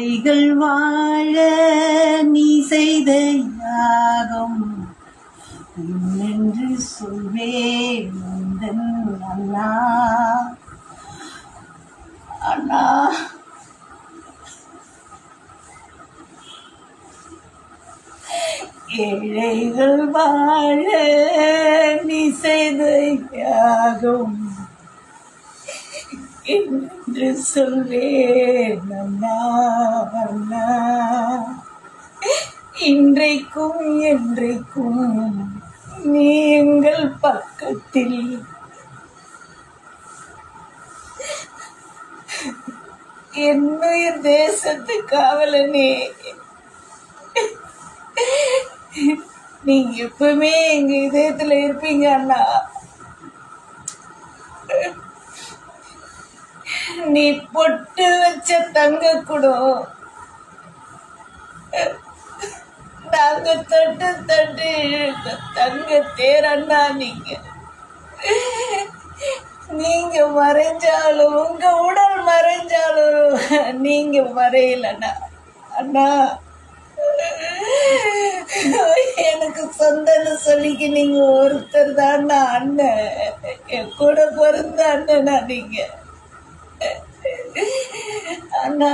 கைகள் வாழ நீ செய்த யாகம். என்று சொல்வேன் அண்ணா. அண்ணா. ஏழைகள் வாழ நீ செய்த யாகம். என்று சொல்வேன் அண்ணா இன்றைக்கும் என்றைக்கும் நீ எங்கள் பக்கத்தில். என்னுயிர் தேசத்து காவலனே. நீங்க எப்பவுமே எங்க இதயத்துல இருப்பீங்க அண்ணா. நீ பொட்டு வச்ச தங்க குடம் நாங்க தொட்டு தட்டு இழுத்த தங்க தேரண்ணா நீங்க. நீங்க மறைஞ்சாலும் உங்க உடல் மறைஞ்சாலும் நீங்க மறையலண்ணா. அண்ணா எனக்கு சொந்தன்னு சொல்லிக்கு நீங்க ஒருத்தர் தான் அண்ணன். என் கூட பிறந்த அண்ணனா நீங்க. அண்ணா